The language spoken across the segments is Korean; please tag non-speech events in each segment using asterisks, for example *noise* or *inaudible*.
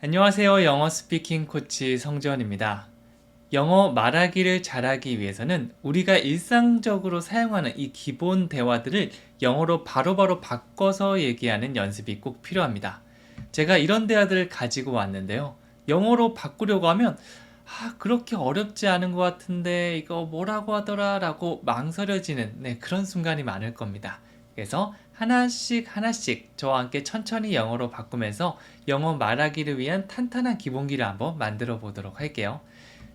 안녕하세요. 영어 스피킹 코치 성지원입니다. 영어 말하기를 잘하기 위해서는 우리가 일상적으로 사용하는 이 기본 대화들을 영어로 바로 바로 바꿔서 얘기하는 연습이 꼭 필요합니다. 제가 이런 대화들을 가지고 왔는데요. 영어로 바꾸려고 하면 아, 그렇게 어렵지 않은 것 같은데 이거 뭐라고 하더라 라고 망설여지는 네, 그런 순간이 많을 겁니다. 그래서 하나씩 하나씩 저와 함께 천천히 영어로 바꾸면서 영어 말하기를 위한 탄탄한 기본기를 한번 만들어 보도록 할게요.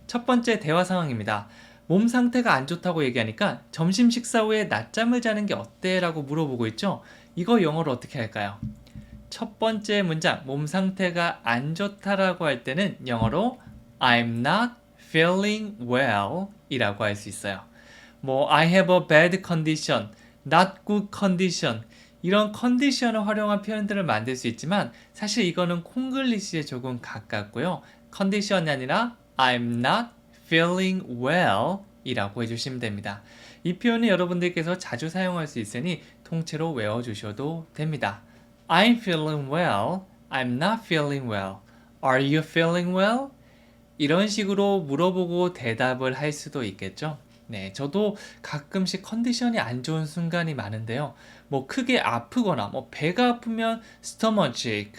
첫 번째 대화 상황입니다. 몸 상태가 안 좋다고 얘기하니까 점심 식사 후에 낮잠을 자는 게 어때? 라고 물어보고 있죠. 이거 영어로 어떻게 할까요? 첫 번째 문장, 몸 상태가 안 좋다라고 할 때는 영어로 I'm not feeling well 이라고 할 수 있어요. 뭐 I have a bad condition, not good condition 이런 컨디션을 활용한 표현들을 만들 수 있지만 사실 이거는 콩글리시에 조금 가깝고요. 컨디션이 아니라 I'm not feeling well 이라고 해주시면 됩니다. 이 표현은 여러분들께서 자주 사용할 수 있으니 통째로 외워주셔도 됩니다. I'm feeling well. I'm not feeling well. Are you feeling well? 이런 식으로 물어보고 대답을 할 수도 있겠죠. 네, 저도 가끔씩 컨디션이 안 좋은 순간이 많은데요. 뭐 크게 아프거나 뭐 배가 아프면 stomachache,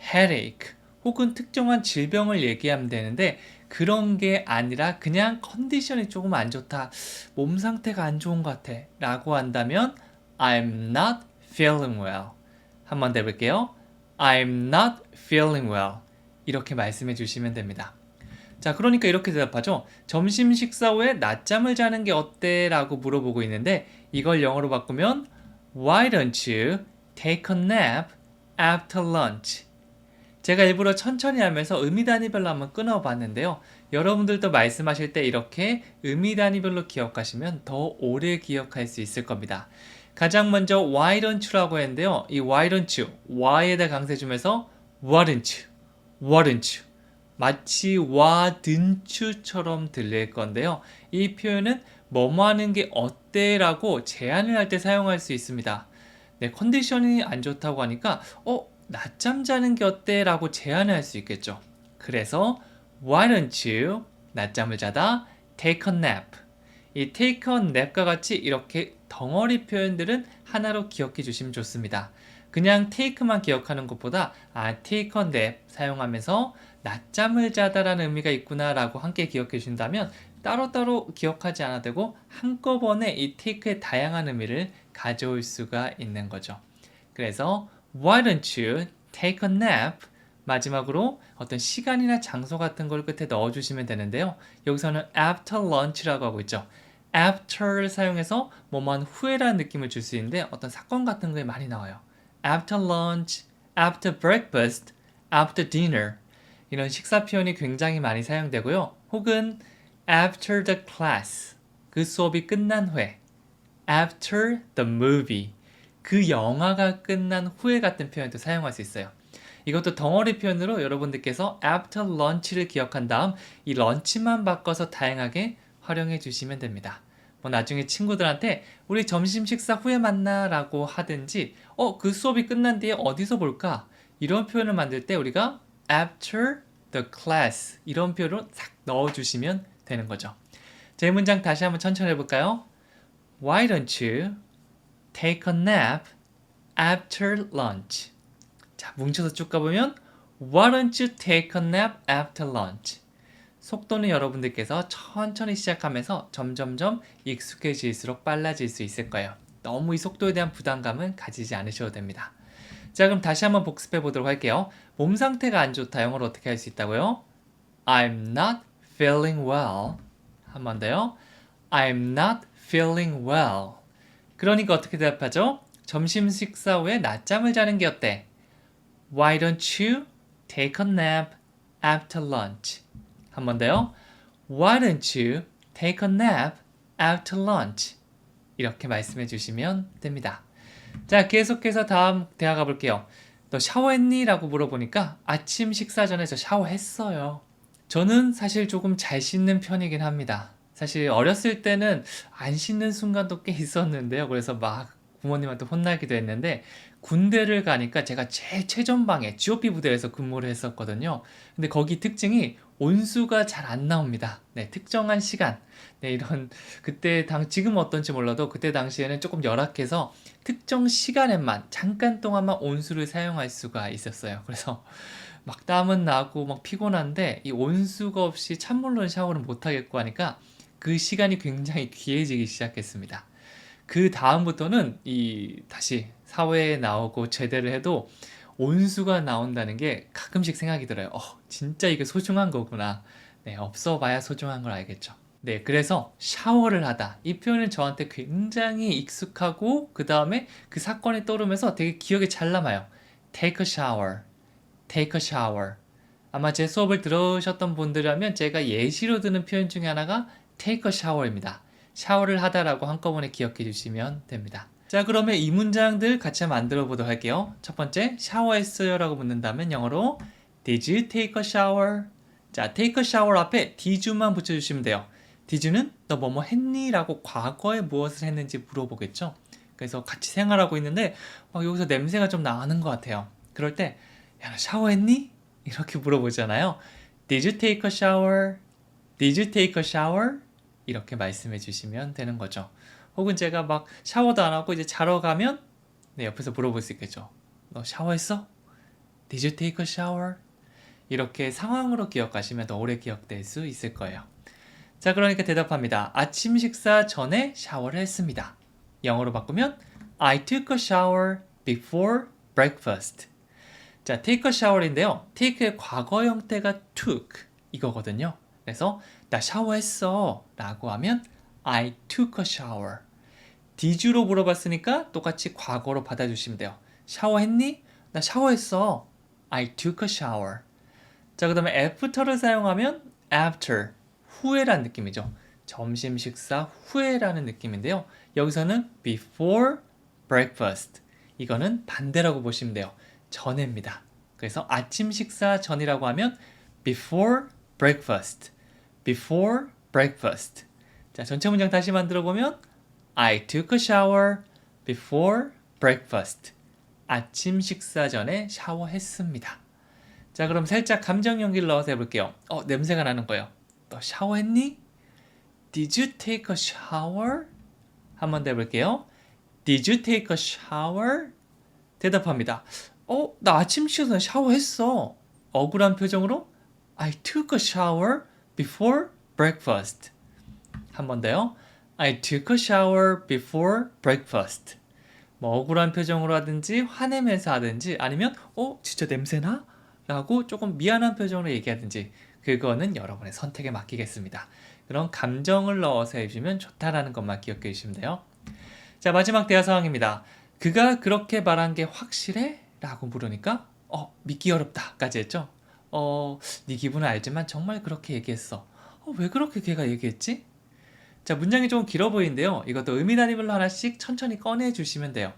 headache 혹은 특정한 질병을 얘기하면 되는데 그런 게 아니라 그냥 컨디션이 조금 안 좋다. 몸 상태가 안 좋은 것 같아. 라고 한다면 I'm not feeling well. 한번 더 해볼게요. I'm not feeling well. 이렇게 말씀해 주시면 됩니다. 자, 그러니까 이렇게 대답하죠. 점심 식사 후에 낮잠을 자는 게 어때? 라고 물어보고 있는데 이걸 영어로 바꾸면 Why don't you take a nap after lunch? 제가 일부러 천천히 하면서 의미 단위별로 한번 끊어봤는데요. 여러분들도 말씀하실 때 이렇게 의미 단위별로 기억하시면 더 오래 기억할 수 있을 겁니다. 가장 먼저 why don't you라고 했는데요. 이 why don't you, why에다 강세 주면서 wouldn't you, wouldn't you 마치 와 든추처럼 들릴 건데요. 이 표현은 뭐뭐 하는 게 어때 라고 제안을 할 때 사용할 수 있습니다. 네, 컨디션이 안 좋다고 하니까 어, 낮잠 자는 게 어때 라고 제안을 할 수 있겠죠. 그래서 why don't you 낮잠을 자다 take a nap. 이 take a nap과 같이 이렇게 덩어리 표현들은 하나로 기억해 주시면 좋습니다. 그냥 take만 기억하는 것보다 아 take a nap 사용하면서 낮잠을 자다라는 의미가 있구나라고 함께 기억해 주신다면 따로따로 기억하지 않아도 되고 한꺼번에 이 take의 다양한 의미를 가져올 수가 있는 거죠. 그래서 why don't you take a nap? 마지막으로 어떤 시간이나 장소 같은 걸 끝에 넣어주시면 되는데요. 여기서는 after lunch라고 하고 있죠. after를 사용해서 뭐만 후에라는 느낌을 줄 수 있는데 어떤 사건 같은 거에 많이 나와요. after lunch, after breakfast, after dinner 이런 식사 표현이 굉장히 많이 사용되고요. 혹은 after the class 그 수업이 끝난 후에 after the movie 그 영화가 끝난 후에 같은 표현도 사용할 수 있어요. 이것도 덩어리 표현으로 여러분들께서 after lunch를 기억한 다음 이 런치만 바꿔서 다양하게 활용해 주시면 됩니다. 뭐 나중에 친구들한테 우리 점심 식사 후에 만나라고 하든지 어 그 수업이 끝난 뒤에 어디서 볼까 이런 표현을 만들 때 우리가 after the class 이런 표현으로 싹 넣어주시면 되는 거죠. 제 문장 다시 한번 천천히 해볼까요? Why don't you take a nap after lunch? 자, 뭉쳐서 쭉 가보면 Why don't you take a nap after lunch? 속도는 여러분들께서 천천히 시작하면서 점점점 익숙해질수록 빨라질 수 있을 거예요. 너무 이 속도에 대한 부담감은 가지지 않으셔도 됩니다. 자, 그럼 다시 한번 복습해 보도록 할게요. 몸 상태가 안 좋다. 영어로 어떻게 할 수 있다고요? I'm not feeling well. 한 번 더요. I'm not feeling well. 그러니까 어떻게 대답하죠? 점심 식사 후에 낮잠을 자는 게 어때? Why don't you take a nap after lunch? 한 번 더요. Why don't you take a nap after lunch? 이렇게 말씀해 주시면 됩니다. 자, 계속해서 다음 대화 가볼게요. 너 샤워했니? 라고 물어보니까 아침 식사 전에 저 샤워했어요. 저는 사실 조금 잘 씻는 편이긴 합니다. 사실 어렸을 때는 안 씻는 순간도 꽤 있었는데요. 그래서 막 부모님한테 혼나기도 했는데 군대를 가니까 제가 제일 최전방에 GOP 부대에서 근무를 했었거든요. 근데 거기 특징이 온수가 잘 안 나옵니다. 네, 특정한 시간. 네, 이런 *laughs* 그때 당 지금 어떤지 몰라도 그때 당시에는 조금 열악해서 특정 시간에만 잠깐 동안만 온수를 사용할 수가 있었어요. 그래서 *laughs* 막 땀은 나고 막 피곤한데 이 온수가 없이 찬물로 샤워를 못 하겠고 하니까 그 시간이 굉장히 *laughs* 귀해지기 시작했습니다. 그 다음부터는 이 다시 사회에 나오고 제대를 해도 온수가 나온다는 게 가끔씩 생각이 들어요. 어, 진짜 이게 소중한 거구나. 네, 없어 봐야 소중한 걸 알겠죠. 네, 그래서 샤워를 하다. 이 표현은 저한테 굉장히 익숙하고 그 다음에 그 사건이 떠오르면서 되게 기억에 잘 남아요. Take a shower. Take a shower. 아마 제 수업을 들으셨던 분들이라면 제가 예시로 드는 표현 중에 하나가 take a shower입니다. 샤워를 하다라고 한꺼번에 기억해 주시면 됩니다. 자, 그러면 이 문장들 같이 만들어 보도록 할게요. 첫 번째, 샤워했어요 라고 묻는다면 영어로 Did you take a shower? 자, take a shower 앞에 did만 붙여주시면 돼요. did는 너 뭐뭐 했니? 라고 과거에 무엇을 했는지 물어보겠죠. 그래서 같이 생활하고 있는데 막 여기서 냄새가 좀 나는 것 같아요. 그럴 때, 야, 너 샤워했니? 이렇게 물어보잖아요. Did you take a shower? Did you take a shower? 이렇게 말씀해 주시면 되는 거죠. 혹은 제가 막 샤워도 안 하고 이제 자러 가면 네, 옆에서 물어볼 수 있겠죠. 너 샤워했어? Did you take a shower? 이렇게 상황으로 기억하시면 더 오래 기억될 수 있을 거예요. 자, 그러니까 대답합니다. 아침 식사 전에 샤워를 했습니다. 영어로 바꾸면 I took a shower before breakfast. 자, take a shower인데요. take의 과거 형태가 took 이거거든요. 그래서 나 샤워했어 라고 하면 I took a shower. You로 물어봤으니까 똑같이 과거로 받아주시면 돼요. 샤워했니? 나 샤워했어. I took a shower. 자, 그 다음에 after를 사용하면 after, 후에라는 느낌이죠. 점심 식사 후에라는 느낌인데요. 여기서는 before breakfast. 이거는 반대라고 보시면 돼요. 전에입니다. 그래서 아침 식사 전이라고 하면 before breakfast. before breakfast. 자, 전체 문장 다시 만들어 보면 I took a shower before breakfast. 아침 식사 전에 샤워했습니다. 자, 그럼 살짝 감정 연기를 넣어서 해볼게요. 어, 냄새가 나는 거예요. 너 샤워했니? Did you take a shower? 한번 더 해볼게요. Did you take a shower? 대답합니다. 어, 나 아침 식사 샤워했어. 억울한 표정으로 I took a shower before breakfast. 한 번 더요. I took a shower before breakfast. 뭐 억울한 표정으로 하든지 화내면서 하든지 아니면 어 진짜 냄새나? 라고 조금 미안한 표정으로 얘기하든지 그거는 여러분의 선택에 맡기겠습니다. 그런 감정을 넣어서 해주시면 좋다라는 것만 기억해 주시면 돼요. 자 마지막 대화 상황입니다. 그가 그렇게 말한 게 확실해? 라고 물으니까 어 믿기 어렵다까지 했죠. 어네 기분은 알지만 정말 그렇게 얘기했어. 어, 왜 그렇게 걔가 얘기했지? 자, 문장이 좀 길어 보이는데요. 이것도 의미 단위별로 하나씩 천천히 꺼내 주시면 돼요.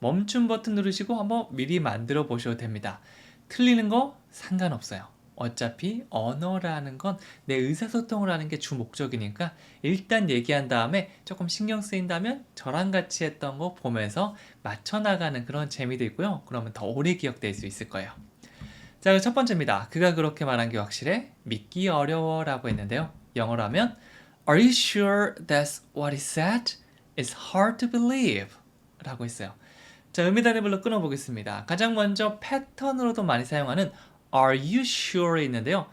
멈춤 버튼 누르시고 한번 미리 만들어 보셔도 됩니다. 틀리는 거 상관없어요. 어차피 언어라는 건 내 의사소통을 하는 게 주 목적이니까 일단 얘기한 다음에 조금 신경 쓰인다면 저랑 같이 했던 거 보면서 맞춰나가는 그런 재미도 있고요. 그러면 더 오래 기억될 수 있을 거예요. 자, 첫 번째입니다. 그가 그렇게 말한 게 확실해? 믿기 어려워 라고 했는데요. 영어로 하면 Are you sure that's what he said? It's hard to believe 라고 했어요. 자, 의미 단위별로 끊어보겠습니다. 가장 먼저 패턴으로도 많이 사용하는 Are you sure 있는데요.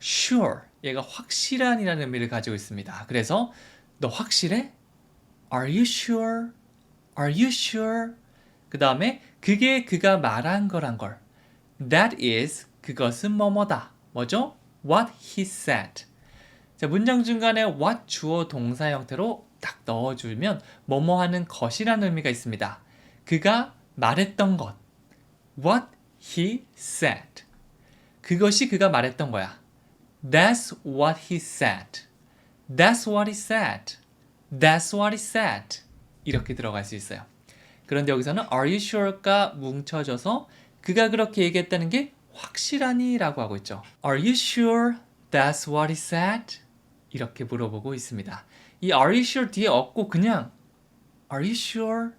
Sure, 얘가 확실한이라는 의미를 가지고 있습니다. 그래서 너 확실해? Are you sure? Are you sure? 그 다음에 그게 그가 말한 거란 걸 That is 그것은 뭐뭐다. 뭐죠? What he said. 자, 문장 중간에 what 주어 동사 형태로 딱 넣어주면 뭐뭐 하는 것이라는 의미가 있습니다. 그가 말했던 것. What he said. 그것이 그가 말했던 거야. That's what he said. That's what he said. That's what he said. 이렇게 들어갈 수 있어요. 그런데 여기서는 are you sure가 뭉쳐져서 그가 그렇게 얘기했다는 게 확실하니? 라고 하고 있죠. Are you sure that's what he said? 이렇게 물어보고 있습니다. 이 are you sure 뒤에 없고 그냥 are you sure?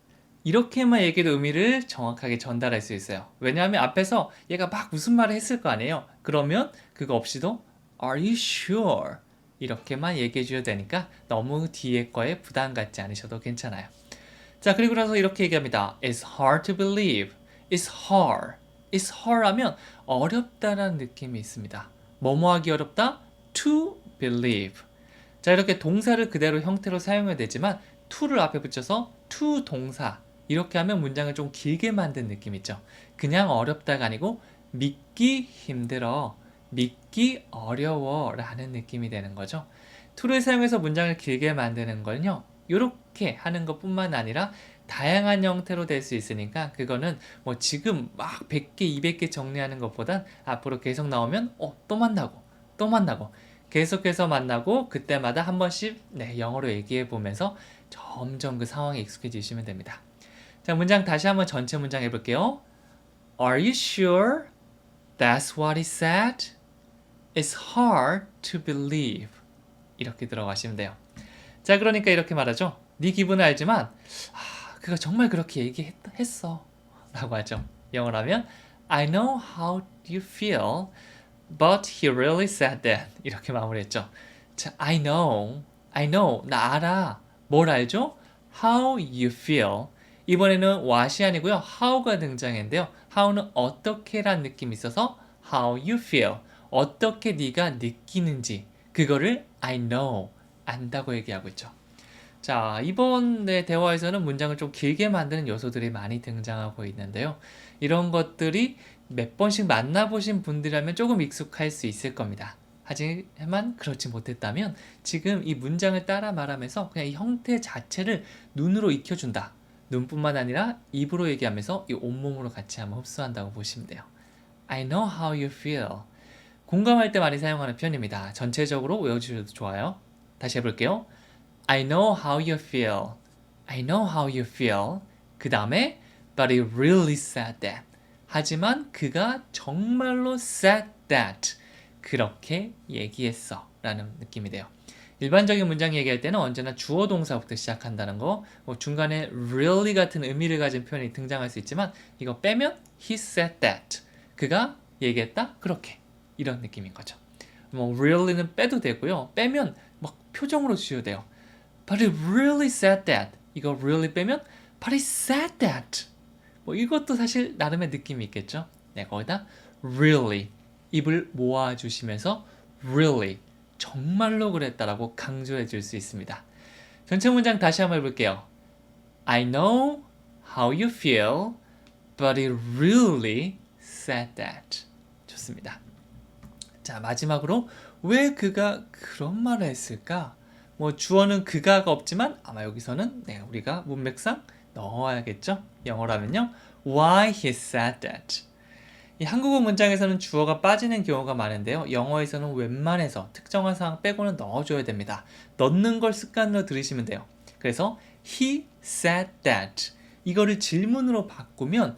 이렇게만 얘기해도 의미를 정확하게 전달할 수 있어요. 왜냐하면 앞에서 얘가 막 무슨 말을 했을 거 아니에요. 그러면 그거 없이도 Are you sure? 이렇게만 얘기해 주셔도 되니까 너무 뒤에 거에 부담 갖지 않으셔도 괜찮아요. 자, 그리고 나서 이렇게 얘기합니다. It's hard to believe. It's hard. It's hard 하면 어렵다라는 느낌이 있습니다. 뭐뭐 하기 어렵다? To believe. 자, 이렇게 동사를 그대로 형태로 사용해야 되지만 to를 앞에 붙여서 to 동사 이렇게 하면 문장을 좀 길게 만든 느낌 있죠. 그냥 어렵다가 아니고 믿기 힘들어, 믿기 어려워 라는 느낌이 되는 거죠. to를 사용해서 문장을 길게 만드는 걸요. 이렇게 하는 것 뿐만 아니라 다양한 형태로 될 수 있으니까 그거는 뭐 지금 막 100개, 200개 정리하는 것보단 앞으로 계속 나오면 어, 또 만나고 또 만나고 계속해서 만나고 그때마다 한 번씩 네, 영어로 얘기해 보면서 점점 그 상황에 익숙해지시면 됩니다. 자, 문장 다시 한번 전체 문장 해 볼게요. Are you sure that's what he said? It's hard to believe. 이렇게 들어가시면 돼요. 자, 그러니까 이렇게 말하죠. 네 기분을 알지만 아, 그가 정말 그렇게 얘기했어. 라고 하죠. 영어로 하면 I know how you feel, but he really said that. 이렇게 마무리했죠. 자, I know, I know, 나 알아. 뭘 알죠? How you feel. 이번에는 what이 아니고요. how가 등장했는데요. how는 어떻게란 느낌이 있어서 how you feel. 어떻게 네가 느끼는지 그거를 I know 안다고 얘기하고 있죠. 자, 이번의 대화에서는 문장을 좀 길게 만드는 요소들이 많이 등장하고 있는데요. 이런 것들이 몇 번씩 만나보신 분들이라면 조금 익숙할 수 있을 겁니다. 하지만 그렇지 못했다면 지금 이 문장을 따라 말하면서 그냥 이 형태 자체를 눈으로 익혀준다. 눈뿐만 아니라 입으로 얘기하면서 이 온몸으로 같이 한번 흡수한다고 보시면 돼요. I know how you feel. 공감할 때 많이 사용하는 표현입니다. 전체적으로 외워주셔도 좋아요. 다시 해볼게요. I know how you feel. I know how you feel. 그 다음에 But he really said that. 하지만 그가 정말로 said that. 그렇게 얘기했어. 라는 느낌이 돼요. 일반적인 문장 얘기할 때는 언제나 주어 동사부터 시작한다는 거, 뭐 중간에 really 같은 의미를 가진 표현이 등장할 수 있지만 이거 빼면 he said that. 그가 얘기했다. 그렇게. 이런 느낌인 거죠. 뭐 really는 빼도 되고요. 빼면 막 표정으로 주셔도 돼요. But he really said that. 이거 really 빼면 But he said that. 뭐 이것도 사실 나름의 느낌이 있겠죠. 네, 거기다 really 입을 모아 주시면서 really 정말로 그랬다라고 강조해 줄 수 있습니다. 전체 문장 다시 한번 해볼게요. I know how you feel, but he really said that. 좋습니다. 자, 마지막으로 왜 그가 그런 말을 했을까? 뭐 주어는 그가가 없지만 아마 여기서는 네, 우리가 문맥상 넣어야겠죠? 영어라면요. Why he said that. 이 한국어 문장에서는 주어가 빠지는 경우가 많은데요. 영어에서는 웬만해서 특정한 상황 빼고는 넣어줘야 됩니다. 넣는 걸 습관으로 들으시면 돼요. 그래서 he said that 이거를 질문으로 바꾸면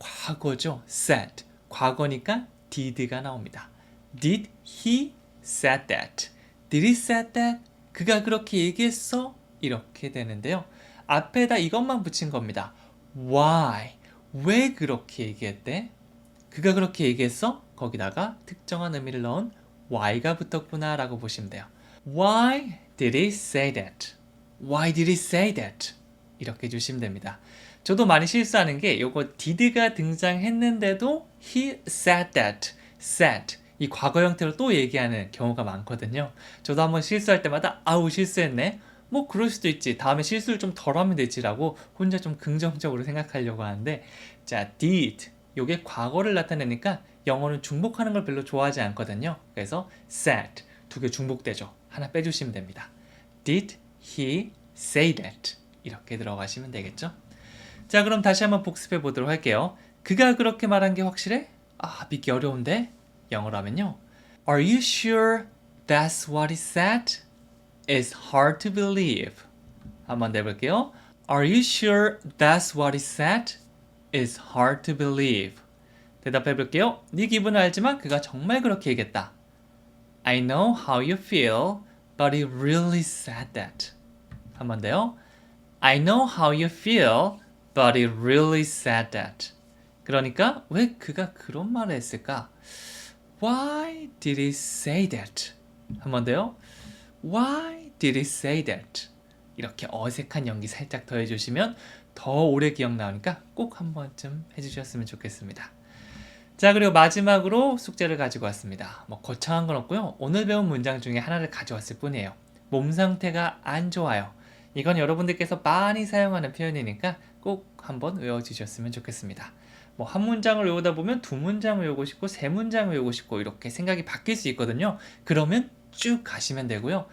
과거죠. said 과거니까 did가 나옵니다. Did he said that? Did he said that? 그가 그렇게 얘기했어? 이렇게 되는데요. 앞에다 이것만 붙인 겁니다. Why? 왜 그렇게 얘기했대? 그가 그렇게 얘기했어? 거기다가 특정한 의미를 넣은 why가 붙었구나 라고 보시면 돼요. Why did he say that? Why did he say that? 이렇게 주시면 됩니다. 저도 많이 실수하는 게 요거 did가 등장했는데도 he said that, said 이 과거 형태로 또 얘기하는 경우가 많거든요. 저도 한번 실수할 때마다 아우 실수했네. 뭐 그럴 수도 있지. 다음에 실수를 좀 덜 하면 되지라고 혼자 좀 긍정적으로 생각하려고 하는데 자, did 요게 과거를 나타내니까 영어는 중복하는 걸 별로 좋아하지 않거든요. 그래서 said 두 개 중복되죠. 하나 빼주시면 됩니다. Did he say that? 이렇게 들어가시면 되겠죠. 자, 그럼 다시 한번 복습해 보도록 할게요. 그가 그렇게 말한 게 확실해? 아, 믿기 어려운데? 영어로 하면요. Are you sure that's what he said? It's hard to believe. 한번 내볼게요. Are you sure that's what he said? It's hard to believe. 대답해 볼게요. 네 기분은 알지만 그가 정말 그렇게 얘기했다. I know how you feel, but he really said that. 한 번 더요. I know how you feel, But it really said that. 그러니까 왜 그가 그런 말을 했을까? Why did he say that? 한 번 더요. Why did he say that? 이렇게 어색한 연기 살짝 더해주시면 더 오래 기억 나오니까 꼭 한 번쯤 해주셨으면 좋겠습니다. 자 그리고 마지막으로 숙제를 가지고 왔습니다. 뭐 거창한 건 없고요. 오늘 배운 문장 중에 하나를 가져왔을 뿐이에요. 몸 상태가 안 좋아요. 이건 여러분들께서 많이 사용하는 표현이니까 꼭 한번 외워주셨으면 좋겠습니다. 뭐 한 문장을 외우다 보면 두 문장 외우고 싶고 세 문장 외우고 싶고 이렇게 생각이 바뀔 수 있거든요. 그러면 쭉 가시면 되고요.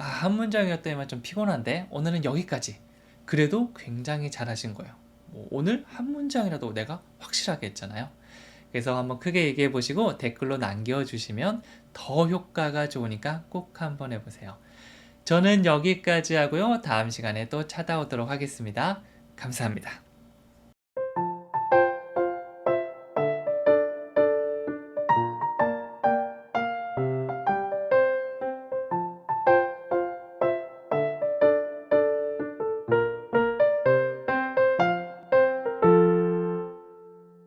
아, 한 문장이었더니만 좀 피곤한데 오늘은 여기까지. 그래도 굉장히 잘하신 거예요. 뭐 오늘 한 문장이라도 내가 확실하게 했잖아요. 그래서 한번 크게 얘기해 보시고 댓글로 남겨주시면 더 효과가 좋으니까 꼭 한번 해보세요. 저는 여기까지 하고요. 다음 시간에 또 찾아오도록 하겠습니다. 감사합니다.